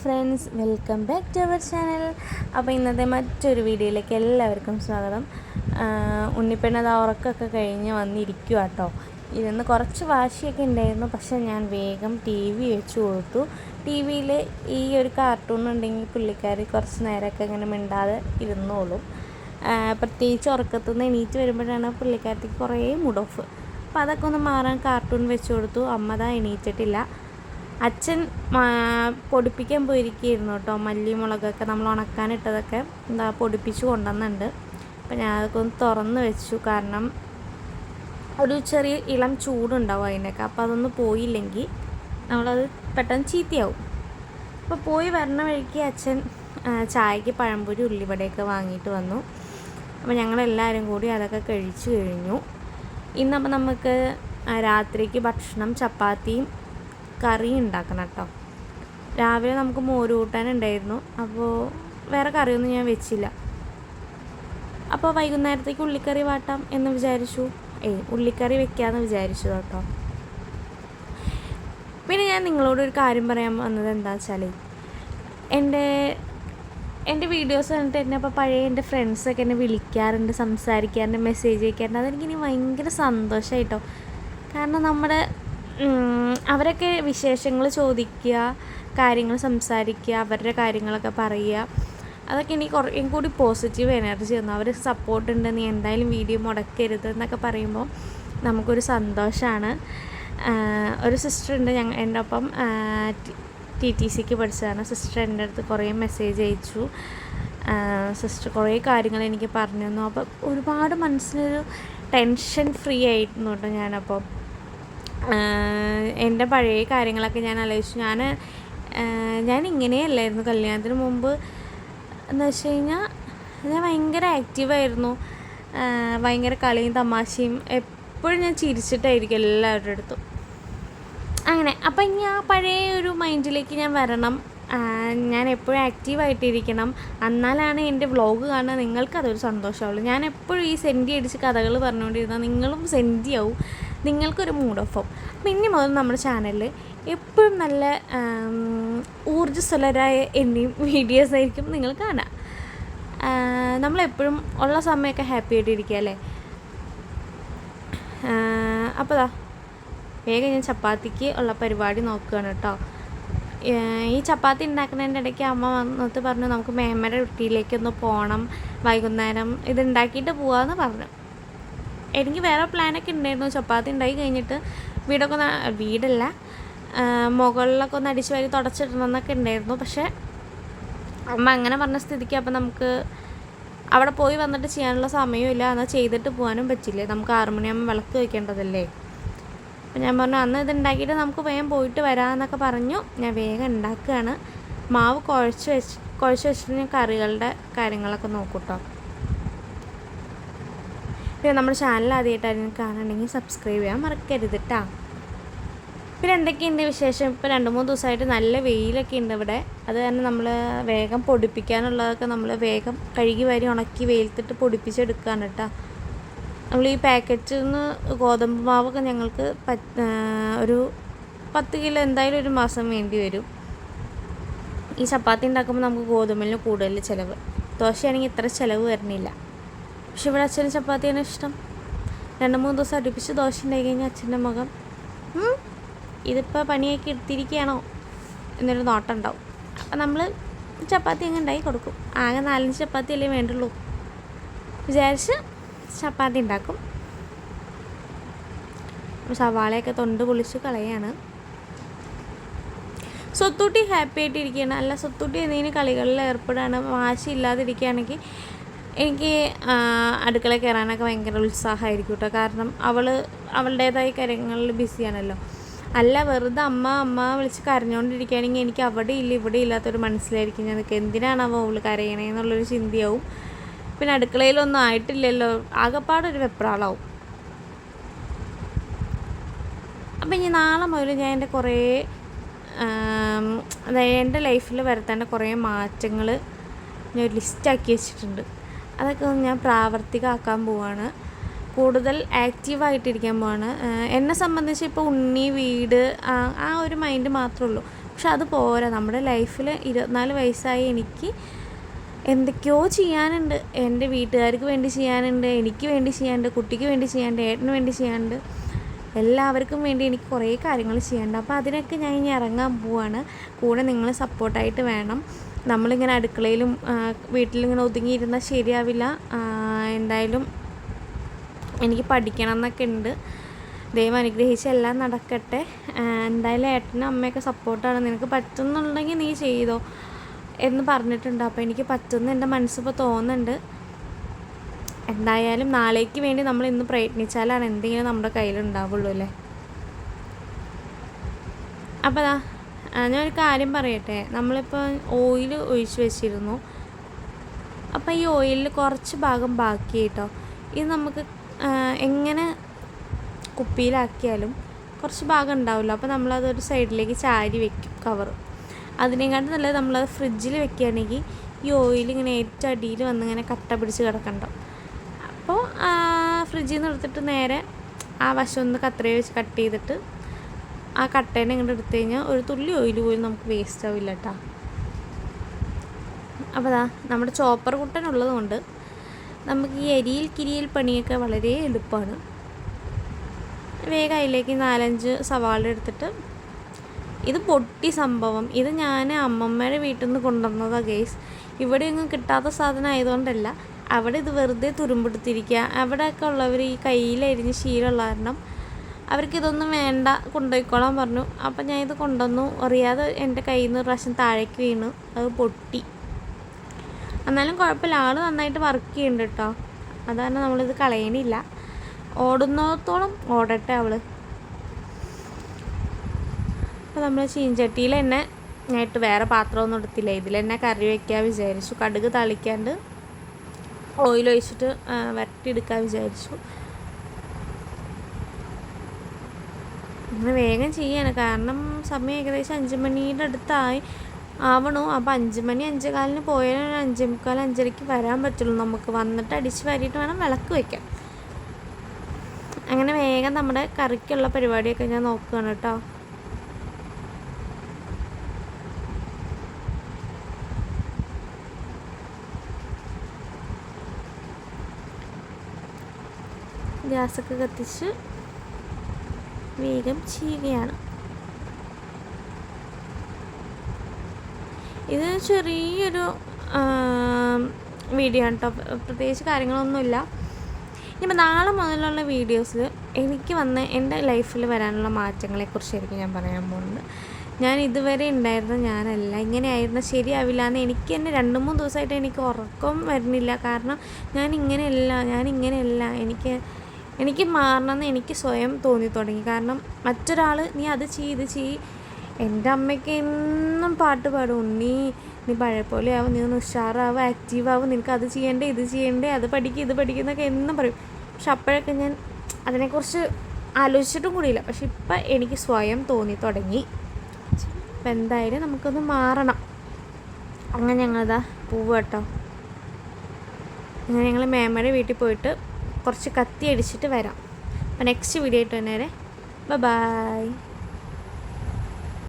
Friends welcome back to our channel അപ്പോൾ ഇന്നത്തെ മറ്റൊരു വീഡിയോയിലേക്ക് എല്ലാവർക്കും സ്വാഗതം. ഉണ്ണിപ്പെണ്ണത് ഉറക്കമൊക്കെ കഴിഞ്ഞ് വന്നിരിക്കുക കേട്ടോ ഇരുന്ന് കുറച്ച് വാശിയൊക്കെ ഉണ്ടായിരുന്നു. പക്ഷെ ഞാൻ വേഗം ടി വി വെച്ച് കൊടുത്തു. ടി വിയിൽ ഈ ഒരു കാർട്ടൂൺ ഉണ്ടെങ്കിൽ പുള്ളിക്കാർ കുറച്ച് നേരമൊക്കെ ഇങ്ങനെ മിണ്ടാതെ ഇരുന്നോളും. പ്രത്യേകിച്ച് ഉറക്കത്തു നിന്ന് എണീറ്റ് വരുമ്പോഴാണ് പുള്ളിക്കാരത്തേക്ക് കുറേ മുടോഫ് അപ്പോൾ അതൊക്കെ ഒന്ന് മാറാൻ കാർട്ടൂൺ വെച്ച് കൊടുത്തു. അമ്മ താ എണീറ്റിട്ടില്ല. അച്ഛൻ പൊടിപ്പിക്കാൻ പോയിരിക്കുകയായിരുന്നു കേട്ടോ. മല്ലി മുളകൊക്കെ നമ്മൾ ഉണക്കാനിട്ടതൊക്കെ എന്താ പൊടിപ്പിച്ച് കൊണ്ടുവന്നുണ്ട് അപ്പം ഞാൻ അതൊക്കെ ഒന്ന് തുറന്ന് വെച്ചു. കാരണം ഒരു ചെറിയ ഇളം ചൂടുണ്ടാവും അതിനൊക്കെ. അപ്പോൾ അതൊന്ന് പോയില്ലെങ്കിൽ നമ്മളത് പെട്ടെന്ന് ചീത്തയാവും. അപ്പോൾ പോയി വരണ വഴിക്ക് അച്ഛൻ ചായക്ക് പഴംപൊരി ഉള്ളിവടയൊക്കെ വാങ്ങിയിട്ട് വന്നു. അപ്പോൾ ഞങ്ങളെല്ലാവരും കൂടി അതൊക്കെ കഴിച്ചു കഴിഞ്ഞു. ഇന്നപ്പോൾ നമുക്ക് രാത്രിക്ക് ഭക്ഷണം ചപ്പാത്തിയും കറിയും ഉണ്ടാക്കണം കേട്ടോ. രാവിലെ നമുക്ക് മോര് കൂട്ടാനുണ്ടായിരുന്നു അപ്പോൾ വേറെ കറിയൊന്നും ഞാൻ വെച്ചില്ല. അപ്പോൾ വൈകുന്നേരത്തേക്ക് ഉള്ളിക്കറി വാട്ടാം എന്ന് വിചാരിച്ചു. ഏയ് ഉള്ളിക്കറി വെക്കാമെന്ന് വിചാരിച്ചു കേട്ടോ. പിന്നെ ഞാൻ നിങ്ങളോട് ഒരു കാര്യം പറയാൻ വന്നത് എന്താ വെച്ചാൽ എന്റെ എന്റെ വീഡിയോസ് കണ്ടിട്ട് എന്നെ അപ്പോൾ പഴയ എന്റെ ഫ്രണ്ട്സൊക്കെ എന്നെ വിളിക്കാറുണ്ട് സംസാരിക്കാറുണ്ട് മെസ്സേജ് അയക്കാറുണ്ട്. അതെനിക്കിനി ഭയങ്കര സന്തോഷമായിട്ടോ കാരണം നമ്മുടെ അവരൊക്കെ വിശേഷങ്ങൾ ചോദിക്കുക കാര്യങ്ങൾ സംസാരിക്കുക അവരുടെ കാര്യങ്ങളൊക്കെ പറയുക. അതൊക്കെ എനിക്ക് കുറേ കൂടി പോസിറ്റീവ് എനർജി തന്നു. അവർ സപ്പോർട്ട് ഉണ്ട്. നീ എന്തായാലും വീഡിയോ മുടക്കരുത് എന്നൊക്കെ പറയുമ്പോൾ നമുക്കൊരു സന്തോഷമാണ് ഒരു സിസ്റ്റർ ഉണ്ട് ഞങ്ങൾ എന്റെ ഒപ്പം ടി ടി സിക്ക് പഠിച്ചതാണ്. സിസ്റ്റർ എന്റെ അടുത്ത് കുറേ മെസ്സേജ് അയച്ചു. സിസ്റ്റർ കുറേ കാര്യങ്ങൾ എനിക്ക് പറഞ്ഞു തന്നു. അപ്പോൾ ഒരുപാട് മനസ്സിനൊരു ടെൻഷൻ ഫ്രീ ആയിരുന്നു കേട്ടോ ഞാനപ്പോൾ ആഹ് എന്റെ പഴയ കാര്യങ്ങളൊക്കെ ഞാൻ ആലോചിച്ചു. ഞാൻ ഞാൻ ഇങ്ങനെയല്ലായിരുന്നു കല്യാണത്തിന് മുമ്പ്. എന്ന് വെച്ച് കഴിഞ്ഞാൽ ഞാൻ ഭയങ്കര ആക്റ്റീവായിരുന്നു ഭയങ്കര കളിയും തമാശയും എപ്പോഴും ഞാൻ ചിരിച്ചിട്ടായിരിക്കും എല്ലാവരുടെ അടുത്തും. അങ്ങനെ അപ്പം ഇനി ആ പഴയ ഒരു മൈൻഡിലേക്ക് ഞാൻ വരണം. ഞാൻ എപ്പോഴും ആക്റ്റീവായിട്ടിരിക്കണം എന്നാലാണ് എന്റെ വ്ളോഗ് കാണുക. നിങ്ങൾക്കതൊരു സന്തോഷമാവുള്ളൂ. ഞാൻ എപ്പോഴും ഈ സെന്റി അടിച്ച് കഥകൾ പറഞ്ഞുകൊണ്ടിരുന്നാൽ നിങ്ങളും സെന്റി ആവും നിങ്ങൾക്കൊരു മൂഡ് ഓഫ് ആവും. അപ്പം ഇനി മുതൽ നമ്മുടെ ചാനലിൽ എപ്പോഴും നല്ല ഊർജസ്വലരായ എന്നെയും വീഡിയോസ് ആയിരിക്കും നിങ്ങൾ കാണാം നമ്മളെപ്പോഴും ഉള്ള സമയമൊക്കെ ഹാപ്പി ആയിട്ടിരിക്കുക അല്ലേ? അപ്പോൾ ദാ വേഗം ഞാൻ ചപ്പാത്തിക്ക് ഉള്ള പരിപാടി നോക്കുകയാണ് കേട്ടോ. ഈ ചപ്പാത്തി ഉണ്ടാക്കുന്നതിന്റെ ഇടയ്ക്ക് അമ്മ വന്നിട്ട് പറഞ്ഞു നമുക്ക് മേമ്മയുടെ വീട്ടിലേക്ക് ഒന്ന് പോകണം വൈകുന്നേരം ഇത് ഉണ്ടാക്കിയിട്ട് പോവാമെന്ന് പറഞ്ഞു. എനിക്ക് വേറെ പ്ലാനൊക്കെ ഉണ്ടായിരുന്നു. ചപ്പാത്തി ഉണ്ടായി കഴിഞ്ഞിട്ട് വീടൊക്കെ ഒന്ന് വീടല്ല മുകളിലൊക്കെ ഒന്ന് അടിച്ചു വാരി തുടച്ചിടണം എന്നൊക്കെ ഉണ്ടായിരുന്നു. പക്ഷേ അമ്മ അങ്ങനെ പറഞ്ഞ സ്ഥിതിക്ക് അപ്പം നമുക്ക് അവിടെ പോയി വന്നിട്ട് ചെയ്യാനുള്ള സമയമില്ല എന്നാൽ ചെയ്തിട്ട് പോകാനും പറ്റില്ലേ. നമുക്ക് ആറു മണിയാകുമ്പോൾ വിളക്ക് വയ്ക്കേണ്ടതല്ലേ. അപ്പം ഞാൻ പറഞ്ഞു അന്ന് ഇത് ഉണ്ടാക്കിയിട്ട് നമുക്ക് വേഗം പോയിട്ട് വരാമെന്നൊക്കെ പറഞ്ഞു. ഞാൻ വേഗം ഉണ്ടാക്കുകയാണ്. മാവ് കുഴച്ച് വെച്ച് കുഴച്ച് വെച്ചിട്ട് ഞാൻ കറികളുടെ കാര്യങ്ങളൊക്കെ നോക്കൂട്ടോ. പിന്നെ നമ്മുടെ ചാനൽ ആദ്യമായിട്ടായിരുന്നു കാണണമെങ്കിൽ സബ്സ്ക്രൈബ് ചെയ്യാൻ മറക്കരുത് കേട്ടോ പിന്നെ എന്തൊക്കെയുണ്ട് വിശേഷം? ഇപ്പോൾ രണ്ട് മൂന്ന് ദിവസമായിട്ട് നല്ല വെയിലൊക്കെ ഉണ്ട് ഇവിടെ. അത് തന്നെ നമ്മൾ വേഗം പൊടിപ്പിക്കാനുള്ളതൊക്കെ നമ്മൾ വേഗം കഴുകി വരി ഉണക്കി വെയിലത്തിട്ട് പൊടിപ്പിച്ചെടുക്കുകയാണ് കേട്ടോ നമ്മൾ ഈ പാക്കറ്റിൽ നിന്ന് ഗോതമ്പ് മാവൊക്കെ ഞങ്ങൾക്ക് ഒരു പത്ത് കിലോ എന്തായാലും ഒരു മാസം വേണ്ടി വരും. ഈ ചപ്പാത്തി ഉണ്ടാക്കുമ്പോൾ നമുക്ക് ഗോതമ്പിന് കൂടുതൽ ചിലവ്. ദോശയാണെങ്കിൽ ഇത്ര ചിലവ് വരുന്നില്ല പക്ഷെ ഇവിടെ അച്ഛന് ചപ്പാത്തിയാണ് ഇഷ്ടം. രണ്ട് മൂന്ന് ദിവസം അടുപ്പിച്ച് ദോശ ഉണ്ടായി കഴിഞ്ഞാൽ അച്ഛന്റെ മുഖം. "ഉം, ഇതിപ്പോൾ പണിയാക്കി എടുത്തിരിക്കുകയാണോ? എന്നൊരു നോട്ടം ഉണ്ടാവും. അപ്പം നമ്മൾ ചപ്പാത്തി അങ്ങ് ഉണ്ടാക്കി കൊടുക്കും. ആകെ നാലഞ്ച് ചപ്പാത്തി അല്ലേ വേണ്ടുള്ളൂ. വിചാരിച്ച് ചപ്പാത്തി ഉണ്ടാക്കും. സവാളയൊക്കെ തൊണ്ട് പൊളിച്ച് കളയാണ്. സ്വത്തൂട്ടി ഹാപ്പി ആയിട്ടിരിക്കുകയാണ്. അല്ല സ്വത്തൂട്ടി എന്തെങ്കിലും കളികളിൽ ഏർപ്പെടുകയാണ്. വാശി ഇല്ലാതിരിക്കുകയാണെങ്കിൽ എനിക്ക് അടുക്കള കയറാനൊക്കെ ഭയങ്കര ഉത്സാഹമായിരിക്കും കേട്ടോ. കാരണം അവൾ അവളുടേതായ കാര്യങ്ങളിൽ ബിസിയാണല്ലോ. അല്ല വെറുതെ അമ്മ അമ്മ വിളിച്ച് കരഞ്ഞുകൊണ്ടിരിക്കുകയാണെങ്കിൽ എനിക്ക് അവിടെ ഇല്ല ഇവിടെ ഇല്ലാത്തൊരു മനസ്സിലായിരിക്കും ഞാൻ എന്തിനാണ് അവൾ അവൾ കരയണേ എന്നുള്ളൊരു ചിന്തയാവും. പിന്നെ അടുക്കളയിലൊന്നും ആയിട്ടില്ലല്ലോ. ആകെപ്പാടൊരു വെപ്രാളാവും. അപ്പം ഇനി നാളെ മുതൽ ഞാൻ എന്റെ കുറേ അതായത് എന്റെ ലൈഫിൽ വരുത്തേണ്ട കുറേ മാറ്റങ്ങൾ ഞാൻ ഒരു ലിസ്റ്റാക്കി വെച്ചിട്ടുണ്ട്. അതൊക്കെ ഞാൻ പ്രാവർത്തികമാക്കാൻ പോവാണ്. കൂടുതൽ ആക്റ്റീവായിട്ടിരിക്കാൻ പോവാണ്. എന്നെ സംബന്ധിച്ച് ഇപ്പോൾ ഉണ്ണി വീട് ആ- ആ ഒരു മൈൻഡ് മാത്രമേ ഉള്ളൂ. പക്ഷെ അത് പോരാ. നമ്മുടെ ലൈഫിൽ ഇരുപത്തിനാല് വയസ്സായി എനിക്ക് എന്തൊക്കെയോ ചെയ്യാനുണ്ട്. എന്റെ വീട്ടുകാർക്ക് വേണ്ടി ചെയ്യാനുണ്ട് എനിക്ക് വേണ്ടി ചെയ്യാനുണ്ട് കുട്ടിക്ക് വേണ്ടി ചെയ്യാനുണ്ട് ഏട്ടന് വേണ്ടി ചെയ്യാനുണ്ട്. എല്ലാവർക്കും വേണ്ടി എനിക്ക് കുറേ കാര്യങ്ങൾ ചെയ്യാനുണ്ട്. അപ്പോൾ അതിനൊക്കെ ഞാൻ ഇനി ഇറങ്ങാൻ പോവാണ്. കൂടെ നിങ്ങൾ സപ്പോർട്ടായിട്ട് വേണം. നമ്മളിങ്ങനെ അടുക്കളയിലും വീട്ടിലിങ്ങനെ ഒതുങ്ങിയിരുന്നാൽ ശരിയാവില്ല. എന്തായാലും എനിക്ക് പഠിക്കണം എന്നൊക്കെ ഉണ്ട്. ദൈവം അനുഗ്രഹിച്ച് എല്ലാം നടക്കട്ടെ. എന്തായാലും ഏട്ടനും അമ്മയൊക്കെ സപ്പോർട്ടാണ്. നിനക്ക് പറ്റുന്നുണ്ടെങ്കിൽ നീ ചെയ്തോ എന്ന് പറഞ്ഞിട്ടുണ്ട്. അപ്പോൾ എനിക്ക് പറ്റുന്ന എന്റെ മനസ്സിപ്പോൾ തോന്നുന്നുണ്ട്. എന്തായാലും നാളേക്ക് വേണ്ടി നമ്മൾ ഇന്ന് പ്രയത്നിച്ചാലാണ് എന്തെങ്കിലും നമ്മുടെ കയ്യിലുണ്ടാവുള്ളൂ അല്ലേ? അപ്പോൾ ഞാനൊരു കാര്യം പറയട്ടെ. നമ്മളിപ്പോൾ ഓയിൽ ഒഴിച്ച് വെച്ചിരുന്നു. അപ്പോൾ ഈ ഓയിലിൽ കുറച്ച് ഭാഗം ബാക്കി കേട്ടോ ഇത് നമുക്ക് എങ്ങനെ കുപ്പിയിലാക്കിയാലും കുറച്ച് ഭാഗം ഉണ്ടാവില്ല അപ്പോൾ നമ്മളതൊരു സൈഡിലേക്ക് ചാരി വെക്കും കവർ അതിനെക്കാട്ടും നല്ലത് നമ്മളത് ഫ്രിഡ്ജിൽ വെക്കുകയാണെങ്കിൽ ഈ ഓയിൽ ഇങ്ങനെ ഏറ്റവും അടിയിൽ വന്ന് ഇങ്ങനെ കട്ട പിടിച്ച് കിടക്കണ്ടോ. അപ്പോൾ ഫ്രിഡ്ജിൽ നിന്ന് എടുത്തിട്ട് നേരെ ആ വശം ഒന്ന് കത്രയെ വെച്ച് കട്ട് ചെയ്തിട്ട് ആ കട്ടേനെ ഇങ്ങോട്ട് എടുത്തു കഴിഞ്ഞാൽ ഒരു തുള്ളി ഓയിൽ പോലും നമുക്ക് വേസ്റ്റ് ആവില്ല കേട്ടോ അപ്പോൾ ദാ നമ്മുടെ ചോപ്പർ കുട്ടൻ ഉള്ളതുകൊണ്ട് നമുക്ക് ഈ എരിയിൽ കിരിയിൽ പണിയൊക്കെ വളരെ എളുപ്പമാണ് വേഗം അതിലേക്ക് നാലഞ്ച് സവാള എടുത്തിട്ട് ഇത് പൊട്ടി സംഭവം. ഇത് ഞാൻ അമ്മമ്മയുടെ വീട്ടിൽ നിന്ന് കൊണ്ടുവന്നതാണ് ഇവിടെ ഒന്നും കിട്ടാത്ത സാധനം ആയതുകൊണ്ടല്ല അവിടെ ഇത് വെറുതെ തുരുമ്പെടുത്തിരിക്കുക അവിടെയൊക്കെ ഉള്ളവർ ഈ കയ്യിലരിഞ്ഞ് ശീലമുള്ള കാരണം അവർക്ക് ഇതൊന്നും വേണ്ട കൊണ്ടുപോയിക്കോളാൻ പറഞ്ഞു. അപ്പം ഞാൻ ഇത് കൊണ്ടുവന്നു. അറിയാതെ എന്റെ കയ്യിൽ നിന്ന് പ്രാവശ്യം താഴേക്ക് വീണു. അത് പൊട്ടി. എന്നാലും കുഴപ്പമില്ല. ആൾ നന്നായിട്ട് വർക്ക് ചെയ്യുന്നുണ്ട് കേട്ടോ അതാണ് നമ്മളിത് കളയണില്ല. ഓടുന്നോടത്തോളം ഓടട്ടെ അവൾ അപ്പോൾ നമ്മൾ ചീഞ്ചട്ടിയിൽ തന്നെ ഞായിട്ട് വേറെ പാത്രമൊന്നും എടുത്തില്ല. ഇതിൽ തന്നെ കറി വയ്ക്കാൻ വിചാരിച്ചു. കടുക് തളിക്കാണ്ട് ഓയിൽ ഒഴിച്ചിട്ട് വരട്ടിയെടുക്കാൻ വിചാരിച്ചു. അങ്ങനെ വേഗം ചെയ്യാണ്. കാരണം സമയം ഏകദേശം അഞ്ച് മണിയുടെ അടുത്തായി ആവണു. അപ്പോൾ അഞ്ച് മണി അഞ്ച് കാലിന് പോയാൽ ഒരു അഞ്ചേ മുക്കാൽ അഞ്ചരയ്ക്ക് വരാൻ പറ്റുള്ളൂ. നമുക്ക് വന്നിട്ട് അടിച്ച് വാരിയിട്ട് വേണം വിളക്ക് വയ്ക്കാൻ അങ്ങനെ വേഗം നമ്മുടെ കറിക്കുള്ള പരിപാടിയൊക്കെ ഞാൻ നോക്കുകയാണ് കേട്ടോ. ഗ്യാസൊക്കെ കത്തിച്ച് വേഗം ചെയ്യുകയാണ് ഇത് ചെറിയൊരു വീഡിയോ ആണ് കേട്ടോ പ്രത്യേകിച്ച് കാര്യങ്ങളൊന്നുമില്ല. ഇനിയിപ്പോൾ നാളെ മുതലുള്ള വീഡിയോസിൽ എനിക്ക് വന്ന് എന്റെ ലൈഫിൽ വരാനുള്ള മാറ്റങ്ങളെക്കുറിച്ചായിരിക്കും ഞാൻ പറയാൻ പോകുന്നത്. ഞാൻ ഇതുവരെ ഉണ്ടായിരുന്ന ഞാനല്ല. ഇങ്ങനെയായിരുന്ന ശരിയാവില്ല എന്ന് എനിക്ക് തന്നെ രണ്ട് മൂന്ന് ദിവസമായിട്ട് എനിക്ക് ഉറക്കം വരുന്നില്ല. കാരണം ഞാൻ ഇങ്ങനെയല്ല ഞാൻ ഇങ്ങനെയല്ല എനിക്ക് എനിക്ക് മാറണമെന്ന് എനിക്ക് സ്വയം തോന്നി തുടങ്ങി. കാരണം മറ്റൊരാൾ നീ അത് ചെയ്ത് ചെയ് എന്റെ അമ്മയ്ക്ക് എന്നും പാട്ട് പാടും. നീ നീ പഴയ പോലെ ആവും നീ ഒന്ന് ഉഷാറാവും ആക്റ്റീവാവും നിനക്ക് അത് ചെയ്യണ്ടേ ഇത് ചെയ്യണ്ടേ അത് പഠിക്കുക ഇത് പഠിക്കുന്നൊക്കെ എന്നും പറയും. പക്ഷെ അപ്പോഴൊക്കെ ഞാൻ അതിനെക്കുറിച്ച് ആലോചിച്ചിട്ടും കൂടിയില്ല. പക്ഷെ ഇപ്പം എനിക്ക് സ്വയം തോന്നി തുടങ്ങി. അപ്പം എന്തായാലും നമുക്കൊന്ന് മാറണം. അങ്ങനെ ഞങ്ങളിതാ പൂവ് കേട്ടോ അങ്ങനെ ഞങ്ങൾ മേമയുടെ വീട്ടിൽ പോയിട്ട് കുറച്ച് കത്തി അടിച്ചിട്ട് വരാം. അപ്പോൾ നെക്സ്റ്റ് വീഡിയോ ആയിട്ട് തന്നെ ബൈ